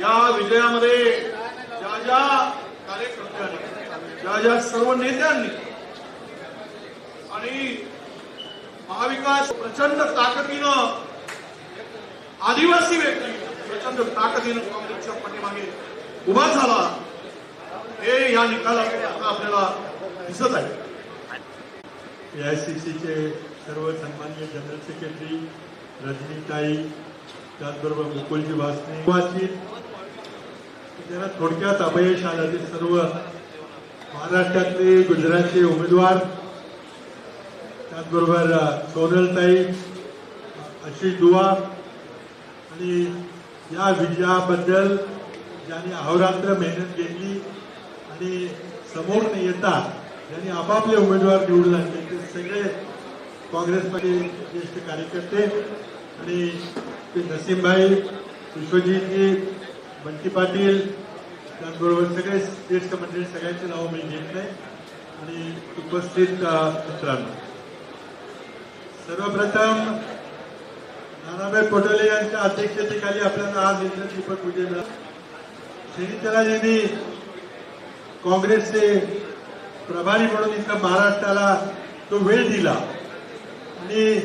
या विजयामध्ये ज्या ज्या कार्यकर्त्यांनी ज्या ज्या सर्व नेत्यांनी आणि महाविकास प्रचंड ताकदीनं आदिवासी व्यक्ती प्रचंड ताकदीनं काँग्रेसच्या पाठीमागे उभा झाला हे या निकालातून आता आपल्याला दिसत आहे. एआयसीसीचे सर्व सन्मान्य जनरल सेक्रेटरी रजनीताई त्याचबरोबर मुकुलजी वासने वाचित ज्यांना थोडक्यात अपयश आलं ते सर्व महाराष्ट्रातले गुजरातचे उमेदवार त्याचबरोबर सोनलताई आशिष दुवा आणि या विजयाबद्दल ज्यांनी अहोरात्र मेहनत घेतली आणि समोर न येता ज्यांनी आपापले उमेदवार निवडून आणले ते सगळे काँग्रेसमध्ये ज्येष्ठ कार्यकर्ते आणि ते नसीमभाई विश्वजीतजी बंटी पाटील त्याचबरोबर सगळे ज्येष्ठ मंडळी सगळ्यांची नावं मी घेत नाही आणि उपस्थित मित्रांनो. सर्वप्रथम नानाभाई पटोले यांच्या अध्यक्षतेखाली आपल्याला आज इंद्र दीपक पूजे यांनी काँग्रेसचे प्रभारी म्हणून इथं महाराष्ट्राला तो वेळ दिला. आणि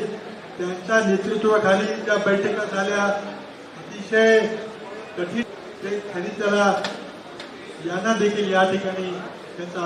त्यांच्या नेतृत्वाखाली ज्या बैठका झाल्या अतिशय कठीण ते खरी त्याला यांना देखील या ठिकाणी त्यांचा